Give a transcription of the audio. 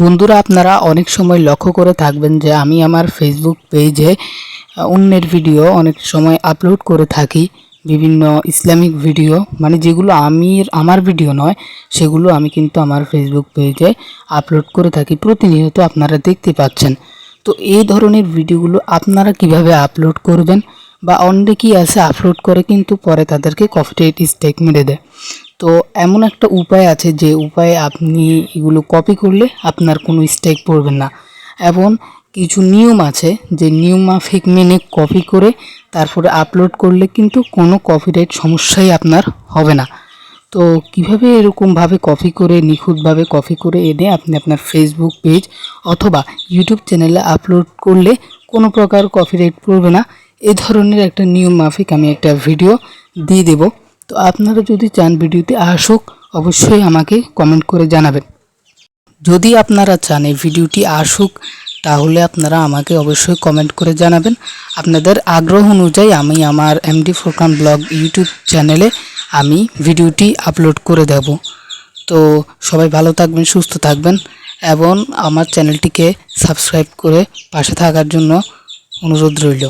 বন্ধুরা, আপনারা অনেক সময় লক্ষ্য করে থাকবেন যে আমি আমার ফেসবুক পেজে অন্যের ভিডিও অনেক সময় আপলোড করে থাকি। বিভিন্ন ইসলামিক ভিডিও মানে যেগুলো আমি আমার ভিডিও নয়, সেগুলো আমি কিন্তু আমার ফেসবুক পেজে আপলোড করে থাকি। প্রতিনিয়ত আপনারা দেখতে পাচ্ছেন। তো এই ধরনের ভিডিওগুলো আপনারা কীভাবে আপলোড করবেন বা অনেকেই আছে আপলোড করে কিন্তু পরে তাদেরকে কপিরাইট স্ট্রাইক মেরে দেয়। তো এমন একটা উপায় আছে যে উপায়ে আপনি এগুলো কপি করলে আপনার কোনো স্ট্রাইক পড়বে না। এবং কিছু নিয়ম আছে যে নিয়ম মাফিক মেনে কপি করে তারপরে আপলোড করলে কিন্তু কোনো কপিরাইট সমস্যাই আপনার হবে না। তো কীভাবে এরকমভাবে কপি করে, নিখুঁতভাবে কপি করে এনে আপনি আপনার ফেসবুক পেজ অথবা ইউটিউব চ্যানেলে আপলোড করলে কোনো প্রকার কপিরাইট পড়বে না, এ ধরনের একটা নিয়ম মাফিক আমি একটা ভিডিও দিয়ে দেব। তো আপনারা যদি চান ভিডিওতে আসুক, অবশ্যই আমাকে কমেন্ট করে জানাবেন। যদি আপনারা চান এই ভিডিওটি আসুক, তাহলে আপনারা আমাকে অবশ্যই কমেন্ট করে জানাবেন। আপনাদের আগ্রহ অনুযায়ী আমি আমার এমডি ফোরকান ব্লগ ইউটিউব চ্যানেলে আমি ভিডিওটি আপলোড করে দেব। তো সবাই ভালো থাকবেন, সুস্থ থাকবেন এবং আমার চ্যানেলটিকে সাবস্ক্রাইব করে পাশে থাকার জন্য অনুরোধ রইল।